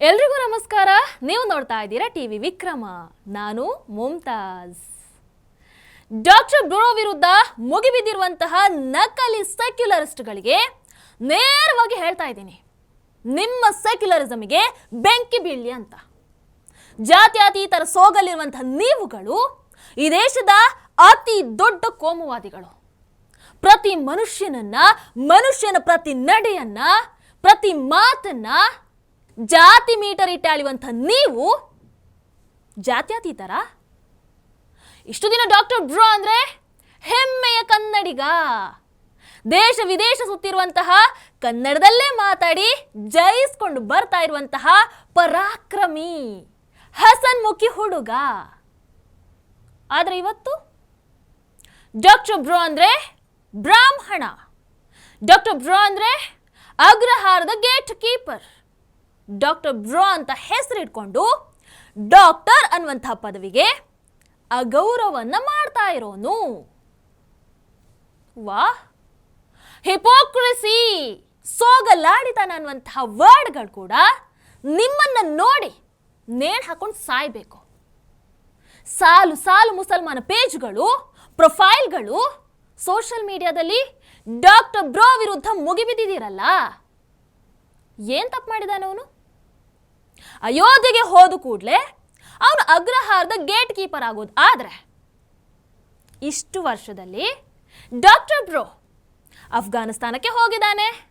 ಎಲ್ರಿಗೂ ನಮಸ್ಕಾರ. ನೀವು ನೋಡ್ತಾ ಇದ್ದೀರಾ ಟಿವಿ ವಿಕ್ರಮ. ನಾನು ಮುಮ್ತಾಜ್. ಡಾಕ್ಟರ್ ಬ್ರೋ ವಿರುದ್ಧ ಮುಗಿಬಿದ್ದಿರುವಂತಹ ನಕಲಿ ಸೆಕ್ಯುಲರಿಸ್ಟ್ಗಳಿಗೆ ನೇರವಾಗಿ ಹೇಳ್ತಾ ಇದ್ದೀನಿ. ನಿಮ್ಮ ಸೆಕ್ಯುಲರಿಸಮ್ಗೆ ಬೆಂಕಿ ಬೀಳಲಿ ಅಂತ. ಜಾತ್ಯತೀತರ ಸೋಗಲಿರುವಂತಹ ನೀವುಗಳು ಈ ದೇಶದ ಅತಿ ದೊಡ್ಡ ಕೋಮುವಾದಿಗಳು. ಪ್ರತಿ ಮನುಷ್ಯನನ್ನ, ಮನುಷ್ಯನ ಪ್ರತಿ ನಡೆಯನ್ನ, ಪ್ರತಿ ಮಾತನ್ನ ಜಾತಿ ಮೀಟರ್ ಇಟ್ಟಾಳುವಂಥ ನೀವು ಜಾತ್ಯತೀತರ? ಇಷ್ಟು ದಿನ ಡಾಕ್ಟರ್ ಬ್ರೋ ಅಂದ್ರೆ ಹೆಮ್ಮೆಯ ಕನ್ನಡಿಗ. ದೇಶ ವಿದೇಶ ಸುತ್ತಿರುವಂತಹ ಕನ್ನಡದಲ್ಲೇ ಮಾತಾಡಿ ಜಯಿಸ್ಕೊಂಡು ಬರ್ತಾ ಇರುವಂತಹ ಪರಾಕ್ರಮಿ ಹಸನ್ಮುಖಿ ಹುಡುಗ. ಆದರೆ ಇವತ್ತು ಡಾಕ್ಟರ್ ಬ್ರೋ ಅಂದ್ರೆ ಬ್ರಾಹ್ಮಣ. ಡಾಕ್ಟರ್ ಬ್ರೋ ಅಂದ್ರೆ ಅಗ್ರಹಾರದ ಗೇಟ್ ಕೀಪರ್. ಡಾಕ್ಟರ್ ಬ್ರೋ ಅಂತ ಹೆಸರಿಟ್ಕೊಂಡು ಡಾಕ್ಟರ್ ಅನ್ನುವಂಥ ಪದವಿಗೆ ಅಗೌರವನ್ನ ಮಾಡ್ತಾ ಇರೋನು. ವಾ. ಹಿಪೋಕ್ರಸಿ ಸೋಗಲಾಡಿತನ ಅನ್ನುವಂತಹ ವರ್ಡ್ಗಳು ಕೂಡ ನಿಮ್ಮನ್ನು ನೋಡಿ ನೇಣು ಹಾಕೊಂಡು ಸಾಯ್ಬೇಕು. ಸಾಲು ಸಾಲು ಮುಸಲ್ಮಾನ ಪೇಜ್ಗಳು, ಪ್ರೊಫೈಲ್ಗಳು ಸೋಷಿಯಲ್ ಮೀಡಿಯಾದಲ್ಲಿ ಡಾಕ್ಟರ್ ಬ್ರೋ ವಿರುದ್ಧ ಮುಗಿಬಿದ್ದಿದ್ದೀರಲ್ಲ? ಏನು ತಪ್ಪು ಮಾಡಿದಾನೆ ಅವನು ಅಯೋಧ್ಯೆಗೆ ಹೋದ ಕೂಡಲೇ ಅವನು ಅಗ್ರಹಾರದ ಗೇಟ್ ಕೀಪರ್ ಆಗೋದು. ಆದ್ರೆ ಇಷ್ಟು ವರ್ಷದಲ್ಲಿ ಡಾಕ್ಟರ್ ಬ್ರೋ ಅಫ್ಘಾನಿಸ್ತಾನಕ್ಕೆ ಹೋಗಿದ್ದಾನೆ,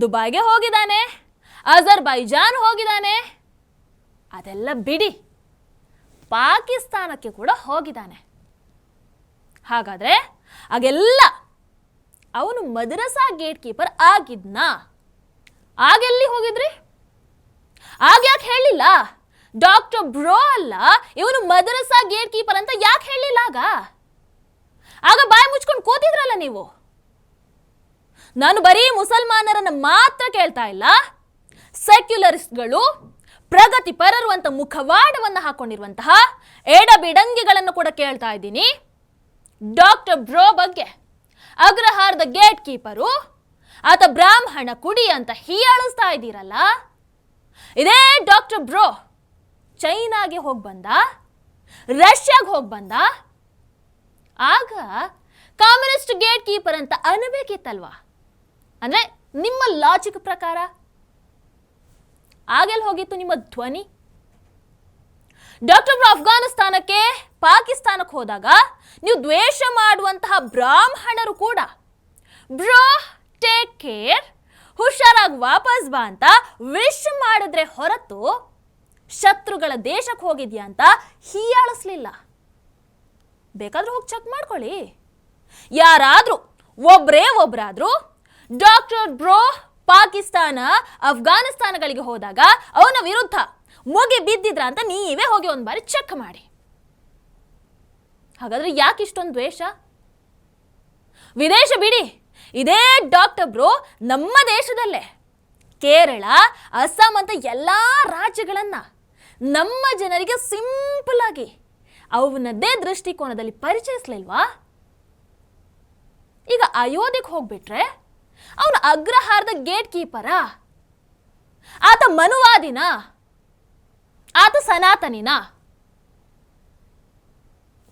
ದುಬೈಗೆ ಹೋಗಿದ್ದಾನೆ, ಅಜರ್ಬೈಜಾನ್ ಹೋಗಿದ್ದಾನೆ. ಅದೆಲ್ಲ ಬಿಡಿ. ಪಾಕಿಸ್ತಾನಕ್ಕೆ ಕೂಡ ಹೋಗಿದ್ದಾನೆ. ಹಾಗಾದ್ರೆ ಹಾಗೆಲ್ಲ ಅವನು ಮದ್ರಸಾ ಗೇಟ್ ಕೀಪರ್ ಆಗಿದ್ನಾ? ಆಗೆಲ್ಲಿ ಹೋಗಿದ್ರಿ? ಆಗ ಯಾಕೆ ಹೇಳಿಲ್ಲ ಡಾಕ್ಟರ್ ಬ್ರೋ ಅಲ್ಲ, ಇವನು ಮದರಸಾ ಗೇಟ್ ಕೀಪರ್ ಅಂತ ಯಾಕೆ ಹೇಳಿಲ್ಲ ಆಗ? ಆಗ ಬಾಯಿ ಮುಚ್ಕೊಂಡು ಕೂತಿದ್ರಲ್ಲ ನೀವು? ನಾನು ಬರೀ ಮುಸಲ್ಮಾನರನ್ನು ಮಾತ್ರ ಕೇಳ್ತಾ ಇಲ್ಲ. ಸೆಕ್ಯುಲರಿಸ್ಟ್ಗಳು ಪ್ರಗತಿಪರರು ಅಂತ ಮುಖವಾಡವನ್ನು ಹಾಕೊಂಡಿರುವಂತಹ ಎಡಬಿಡಂಗಿಗಳನ್ನು ಕೂಡ ಕೇಳ್ತಾ ಇದ್ದೀನಿ. ಡಾಕ್ಟರ್ ಬ್ರೋ ಬಗ್ಗೆ. ಅಗ್ರಹಾರದ ಗೇಟ್ ಕೀಪರು ಆತ ಬ್ರಾಹ್ಮಣ ಕುಡಿ ಅಂತ ಹೀಯಾಳಿಸ್ತಾ ಇದ್ದೀರಲ್ಲ? ಇದೇ ಡಾಕ್ಟರ್ ಬ್ರೋ, ಚೈನಾಗೆ ಹೋಗಿ ಬಂದ, ರಷ್ಯಾಗೆ ಹೋಗಿ ಬಂದ, ಆಗ ಕಾಮನಿಸ್ಟ್ ಗೇಟ್ ಕೀಪರ್ ಅಂತ ಅನ್ನಬೇಕಿತ್ತಲ್ವಾ ಅಂದ್ರೆ ನಿಮ್ಮ ಲಾಜಿಕ್ ಪ್ರಕಾರ? ಆಗೆಲ್ಲಿ ಹೋಗಿತ್ತು ನಿಮ್ಮ ಧ್ವನಿ? ಡಾಕ್ಟರ್ ಬ್ರೋ, ಅಫ್ಘಾನಿಸ್ತಾನಕ್ಕೆ ಪಾಕಿಸ್ತಾನಕ್ಕೆ ಹೋದಾಗ ನೀವು ದ್ವೇಷ ಮಾಡುವಂತಹ ಬ್ರಾಹ್ಮಣರು ಕೂಡ. ಬ್ರೋ ಟೇಕ್ ಕೇರ್ ಹುಷಾರಾಗಿ ವಾಪಸ್ ಬಾ ಅಂತ ವಿಶ್ ಮಾಡಿದ್ರೆ ಹೊರತು ಶತ್ರುಗಳ ದೇಶಕ್ಕೆ ಹೋಗಿದ್ಯಾ ಅಂತ ಹೀಯಾಳಿಸ್ಲಿಲ್ಲ. ಬೇಕಾದ್ರೂ ಹೋಗಿ ಚೆಕ್ ಮಾಡ್ಕೊಳ್ಳಿ. ಯಾರಾದ್ರೂ, ಒಬ್ರೇ ಒಬ್ರಾದ್ರೂ ಡಾಕ್ಟರ್ ಬ್ರೋ ಪಾಕಿಸ್ತಾನ, ಅಫ್ಘಾನಿಸ್ತಾನಗಳಿಗೆ ಹೋದಾಗ ಅವನ ವಿರುದ್ಧ ಮುಗಿ ಬಿದ್ದಿದ್ರ ಅಂತ ನೀವೇ ಹೋಗಿ ಒಂದು ಬಾರಿ ಚೆಕ್ ಮಾಡಿ. ಹಾಗಾದ್ರೆ ಯಾಕೆ ಇಷ್ಟೊಂದು ದ್ವೇಷ? ವಿದೇಶ ಬಿಡಿ. ಇದೇ ಡಾಕ್ಟರ್ ಬ್ರೋ, ನಮ್ಮ ದೇಶದಲ್ಲೇ. ಕೇರಳ, ಅಸ್ಸಾಂ ಅಂತ ಎಲ್ಲ ರಾಜ್ಯಗಳನ್ನು ನಮ್ಮ ಜನರಿಗೆ ಸಿಂಪಲ್ ಆಗಿ ಅವನದ್ದೇ ದೃಷ್ಟಿಕೋನದಲ್ಲಿ ಪರಿಚಯಿಸ್ಲಿಲ್ವಾ? ಈಗ ಅಯೋಧ್ಯೆಗೆ ಹೋಗ್ಬಿಟ್ರೆ ಅವನು ಅಗ್ರಹಾರದ ಗೇಟ್ ಕೀಪರಾ ಆತ ಮನುವಾದಿನ? ಆತ ಸನಾತನಿನ?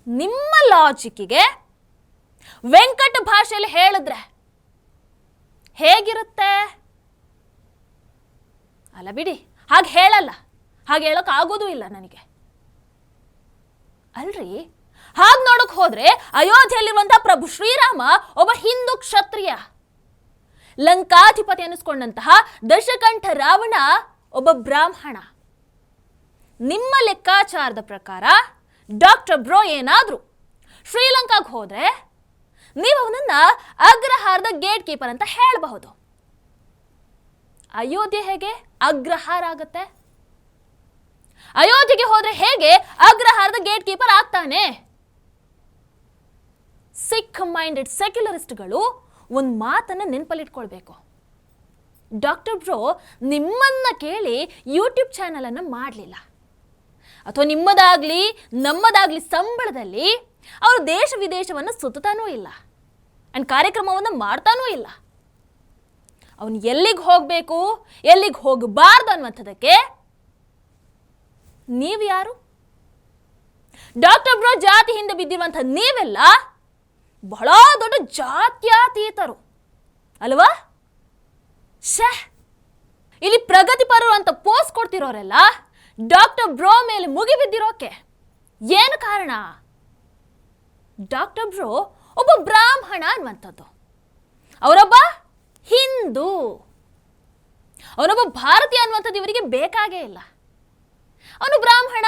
ನಿಮ್ಮ ಲಾಜಿಕ್ಕಿಗೆ ವೆಂಕಟ ಭಾಷೆಯಲ್ಲಿ ಹೇಳಿದ್ರೆ ಹೇಗಿರುತ್ತೆ? ಅಲ್ಲ ಬಿಡಿ, ಹಾಗೆ ಹೇಳಲ್ಲ. ಹಾಗೆ ಹೇಳಕ್ ಆಗೋದೂ ಇಲ್ಲ ನನಗೆ. ಅಲ್ರಿ? ಹಾಗೆ ನೋಡಕ್ ಹೋದ್ರೆ ಅಯೋಧ್ಯೆಯಲ್ಲಿರುವಂತಹ ಪ್ರಭು ಶ್ರೀರಾಮ ಒಬ್ಬ ಹಿಂದೂ ಕ್ಷತ್ರಿಯ. ಲಂಕಾಧಿಪತಿ ಅನ್ನಿಸ್ಕೊಂಡಂತಹ ದಶಕಂಠ ರಾವಣ ಒಬ್ಬ ಬ್ರಾಹ್ಮಣ. ನಿಮ್ಮ ಲೆಕ್ಕಾಚಾರದ ಪ್ರಕಾರ ಡಾಕ್ಟರ್ ಬ್ರೋ ಏನಾದರೂ ಶ್ರೀಲಂಕಾಗೆ ಹೋದ್ರೆ ನೀವು ಅವನನ್ನ ಅಗ್ರಹಾರದ ಗೇಟ್ ಕೀಪರ್ ಅಂತ ಹೇಳಬಹುದು. ಅಯೋಧ್ಯೆ ಹೇಗೆ ಅಗ್ರಹಾರ ಆಗತ್ತೆ? ಅಯೋಧ್ಯೆಗೆ ಹೋದ್ರೆ ಹೇಗೆ ಅಗ್ರಹಾರದ ಗೇಟ್ ಕೀಪರ್ ಆಗ್ತಾನೆ? ಸಿಖ್ ಮೈಂಡೆಡ್ ಸೆಕ್ಯುಲರಿಸ್ಟ್ಗಳು ಒಂದು ಮಾತನ್ನ ನೆನಪಲ್ಲಿಟ್ಕೊಳ್ಬೇಕು. ಡಾಕ್ಟರ್ ಬ್ರೋ ನಿಮ್ಮನ್ನ ಕೇಳಿ ಯೂಟ್ಯೂಬ್ ಚಾನಲನ್ನು ಮಾಡಲಿಲ್ಲ. ಅಥವಾ ನಿಮ್ಮದಾಗ್ಲಿ, ನಮ್ಮದಾಗ್ಲಿ ಸಂಬಳದಲ್ಲಿ ಅವರು ದೇಶ ವಿದೇಶವನ್ನು ಸುತ್ತಾನೂ ಇಲ್ಲ ಆ್ಯಂಡ್ ಕಾರ್ಯಕ್ರಮವನ್ನು ಮಾಡ್ತಾನೂ ಇಲ್ಲ. ಅವನು ಎಲ್ಲಿಗೆ ಹೋಗಬೇಕು, ಎಲ್ಲಿಗೆ ಹೋಗಬಾರ್ದು ಅನ್ನುವಂಥದ್ದಕ್ಕೆ ನೀವು ಯಾರು? ಡಾಕ್ಟರ್ ಬ್ರೋ ಜಾತಿ ಹಿಂದೆ ಬಿದ್ದಿರುವಂಥ ನೀವೆಲ್ಲ ಬಹಳ ದೊಡ್ಡ ಜಾತ್ಯಾತೀತರು. ಅಲ್ವಾ? ಶೇ ಇಲ್ಲಿ ಪ್ರಗತಿಪರರು ಅಂತ ಪೋಸ್ಟ್ ಕೊಡ್ತಿರೋರೆಲ್ಲ ಡಾಕ್ಟರ್ ಬ್ರೋ ಮೇಲೆ ಮುಗಿಬಿದ್ದಿರೋಕೆ ಏನು ಕಾರಣ? ಡಾಕ್ಟರ್ ಬ್ರೋ ಒಬ್ಬ ಬ್ರಾಹ್ಮಣ ಅನ್ನುವಂಥದ್ದು. ಅವರೊಬ್ಬ ಹಿಂದೂ. ಅವನೊಬ್ಬ ಭಾರತೀಯ ಅನ್ನುವಂಥದ್ದು ಇವರಿಗೆ ಬೇಕಾಗೇ ಇಲ್ಲ. ಅವನು ಬ್ರಾಹ್ಮಣ.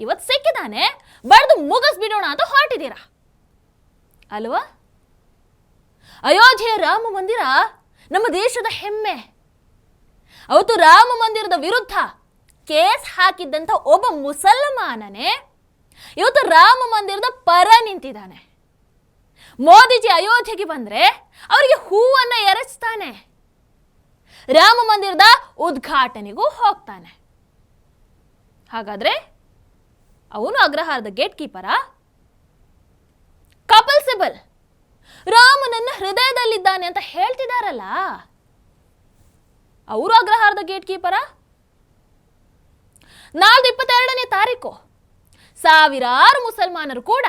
ಇವತ್ತು ಸಿಕ್ಕಿದಾನೆ, ಬಡ್ದು ಮುಗಿಸ್ಬಿಡೋಣ ಅಂತ ಹೊರಟಿದ್ದೀರಾ? ಅಲ್ವಾ? ಅಯೋಧ್ಯೆಯ ರಾಮ ಮಂದಿರ ನಮ್ಮ ದೇಶದ ಹೆಮ್ಮೆ. ಅವತ್ತು ರಾಮ ಮಂದಿರದ ವಿರುದ್ಧ ಕೇಸ್ ಹಾಕಿದ್ದಂಥ ಒಬ್ಬ ಮುಸಲ್ಮಾನನೇ ಇವತ್ತು ರಾಮ ಮಂದಿರದ ಪರ ನಿಂತಿದ್ದಾನೆ. ಮೋದಿಜಿ ಅಯೋಧ್ಯೆಗೆ ಬಂದ್ರೆ ಅವರಿಗೆ ಹೂವನ್ನು ಎರಚ್ತಾನೆ. ರಾಮ ಮಂದಿರದ ಉದ್ಘಾಟನೆಗೂ ಹೋಗ್ತಾನೆ. ಹಾಗಾದ್ರೆ ಅವನು ಅಗ್ರಹಾರದ ಗೇಟ್ ಕೀಪರ ಕಪಲ್ ಸಿಬಲ್ ರಾಮನನ್ನ ಹೃದಯದಲ್ಲಿದ್ದಾನೆ ಅಂತ ಹೇಳ್ತಿದಾರಲ್ಲ. ಅವರು ಅಗ್ರಹಾರದ ಗೇಟ್ ಕೀಪರ ನಾಳ್ದು ಇಪ್ಪತ್ತೆರಡನೇ ತಾರೀಕು. ಸಾವಿರಾರು ಮುಸಲ್ಮಾನರು ಕೂಡ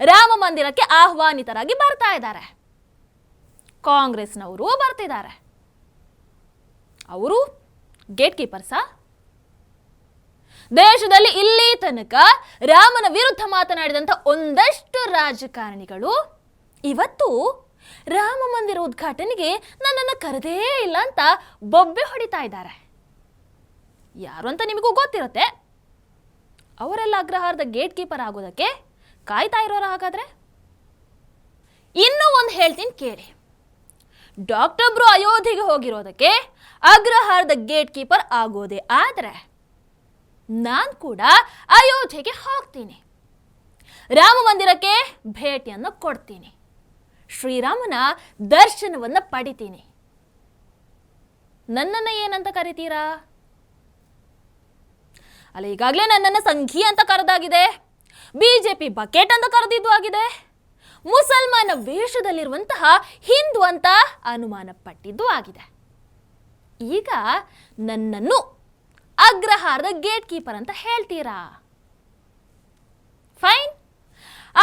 ರಾಮ ಮಂದಿರಕ್ಕೆ ಆಹ್ವಾನಿತರಾಗಿ ಬರ್ತಾ ಇದ್ದಾರೆ. ಕಾಂಗ್ರೆಸ್ನವರು ಬರ್ತಿದ್ದಾರೆ. ಅವರು ಗೇಟ್ ಕೀಪರ್ಸಾ ದೇಶದಲ್ಲಿ ಇಲ್ಲಿ ತನಕ ರಾಮನ ವಿರುದ್ಧ ಮಾತನಾಡಿದಂಥ ಒಂದಷ್ಟು ರಾಜಕಾರಣಿಗಳು ಇವತ್ತು ರಾಮ ಮಂದಿರ ಉದ್ಘಾಟನೆಗೆ ನನ್ನನ್ನು ಕರೆದೇ ಇಲ್ಲ ಅಂತ ಬೊಬ್ಬೆ ಹೊಡಿತಾ ಇದ್ದಾರೆ. ಯಾರು ಅಂತ ನಿಮಗೂ ಗೊತ್ತಿರುತ್ತೆ. ಅವರೆಲ್ಲ ಅಗ್ರಹಾರದ ಗೇಟ್ ಕೀಪರ್ ಆಗೋದಕ್ಕೆ ಕಾಯ್ತಾ ಇರೋರ ಹಾಗಾದ್ರೆ? ಇನ್ನೂ ಒಂದು ಹೇಳ್ತೀನಿ ಕೇಳಿ. ಡಾಕ್ಟರ್ ಬ್ರೋ ಅಯೋಧ್ಯೆಗೆ ಹೋಗಿರೋದಕ್ಕೆ ಅಗ್ರಹಾರದ ಗೇಟ್ ಕೀಪರ್ ಆಗೋದೆ ಆದರೆ ನಾನು ಕೂಡ ಅಯೋಧ್ಯೆಗೆ ಹೋಗ್ತೀನಿ. ರಾಮ ಮಂದಿರಕ್ಕೆ ಭೇಟಿಯನ್ನು ಕೊಡ್ತೀನಿ. ಶ್ರೀರಾಮನ ದರ್ಶನವನ್ನು ಪಡಿತೀನಿ. ನನ್ನನ್ನು ಏನಂತ ಕರಿತೀರಾ? ಅಲ್ಲ ಈಗಾಗಲೇ ನನ್ನನ್ನು ಸಂಘಿ ಅಂತ ಕರೆದಾಗಿದೆ. ಪಿ ಬಕೆಟ್ ಅಂತ ಕರೆದಿದ್ದು ಆಗಿದೆ. ಮುಸಲ್ಮಾನ ವೇಷದಲ್ಲಿರುವಂತಹ ಹಿಂದೂ ಅಂತ ಅನುಮಾನ ಪಟ್ಟಿದ್ದು ಆಗಿದೆ. ಈಗ ನನ್ನನ್ನು ಅಗ್ರಹಾರದ ಗೇಟ್ ಕೀಪರ್ ಅಂತ ಹೇಳ್ತೀರಾ? ಫೈನ್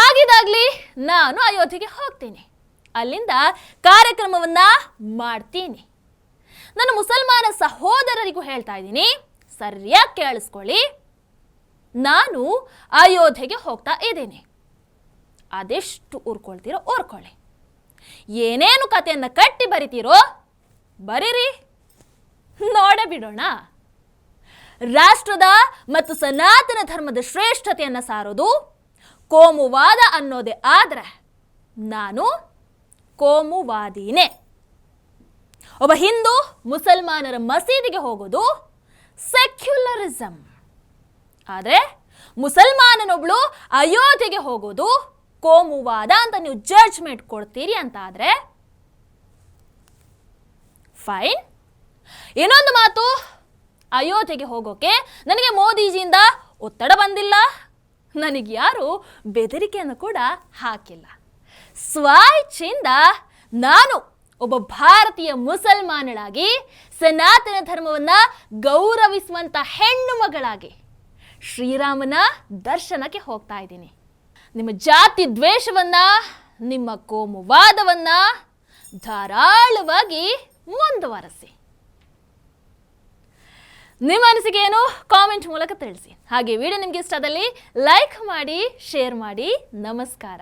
ಆಗಿದಾಗ್ಲಿ ನಾನು ಅಯೋಧ್ಯೆಗೆ ಹೋಗ್ತೀನಿ. ಅಲ್ಲಿಂದ ಕಾರ್ಯಕ್ರಮವನ್ನ ಮಾಡ್ತೀನಿ. ನನ್ನ ಮುಸಲ್ಮಾನ ಸಹೋದರರಿಗೂ ಹೇಳ್ತಾ ಇದ್ದೀನಿ. ಸರಿಯಾಗಿ ಕೇಳಿಸ್ಕೊಳ್ಳಿ. ನಾನು ಅಯೋಧ್ಯೆಗೆ ಹೋಗ್ತಾ ಇದ್ದೀನಿ. ಅದೆಷ್ಟು ಊರ್ಕೊಳ್ತೀರೋ ಊರ್ಕೊಳ್ಳಿ. ಏನೇನು ಕಥೆಯನ್ನು ಕಟ್ಟಿ ಬರಿತೀರೋ ಬರೀರಿ. ನೋಡೇ ಬಿಡೋಣ. ರಾಷ್ಟ್ರದ ಮತ್ತು ಸನಾತನ ಧರ್ಮದ ಶ್ರೇಷ್ಠತೆಯನ್ನು ಸಾರೋದು ಕೋಮುವಾದ ಅನ್ನೋದೇ ಆದರೆ ನಾನು ಕೋಮುವಾದಿನೇ. ಒಬ್ಬ ಹಿಂದೂ ಮುಸಲ್ಮಾನರ ಮಸೀದಿಗೆ ಹೋಗೋದು ಸೆಕ್ಯುಲರಿಸಮ್ ಆದರೆ ಮುಸಲ್ಮಾನನೊಬ್ಳು ಅಯೋಧ್ಯೆಗೆ ಹೋಗೋದು ಕೋಮುವಾದ ಅಂತ ನೀವು ಜಡ್ಜ್ಮೆಂಟ್ ಕೊಡ್ತೀರಿ ಅಂತ ಆದರೆ ಫೈನ್ ಇನ್ನೊಂದು ಮಾತು, ಅಯೋಧ್ಯೆಗೆ ಹೋಗೋಕೆ ನನಗೆ ಮೋದಿಜಿಯಿಂದ ಒತ್ತಡ ಬಂದಿಲ್ಲ. ನನಗೆ ಯಾರು ಬೆದರಿಕೆಯನ್ನು ಕೂಡ ಹಾಕಿಲ್ಲ. ಸ್ವಇಚ್ಛೆಯಿಂದ ನಾನು ಒಬ್ಬ ಭಾರತೀಯ ಮುಸಲ್ಮಾನಳಾಗಿ ಸನಾತನ ಧರ್ಮವನ್ನ ಗೌರವಿಸುವಂತ ಹೆಣ್ಣು ಮಗಳಾಗಿ ಶ್ರೀರಾಮನ ದರ್ಶನಕ್ಕೆ ಹೋಗ್ತಾ ಇದ್ದೀನಿ. ನಿಮ್ಮ ಜಾತಿ ದ್ವೇಷವನ್ನ, ನಿಮ್ಮ ಕೋಮುವಾದವನ್ನ ಧಾರಾಳವಾಗಿ ಮುಂದುವರೆಸಿ. ನಿಮ್ಮ ಅನಿಸಿಕೆ ಏನು ಕಾಮೆಂಟ್ ಮೂಲಕ ತಿಳಿಸಿ. ಹಾಗೆ ವಿಡಿಯೋ ನಿಮಗೆ ಇಷ್ಟದಲ್ಲಿ ಲೈಕ್ ಮಾಡಿ, ಶೇರ್ ಮಾಡಿ. ನಮಸ್ಕಾರ.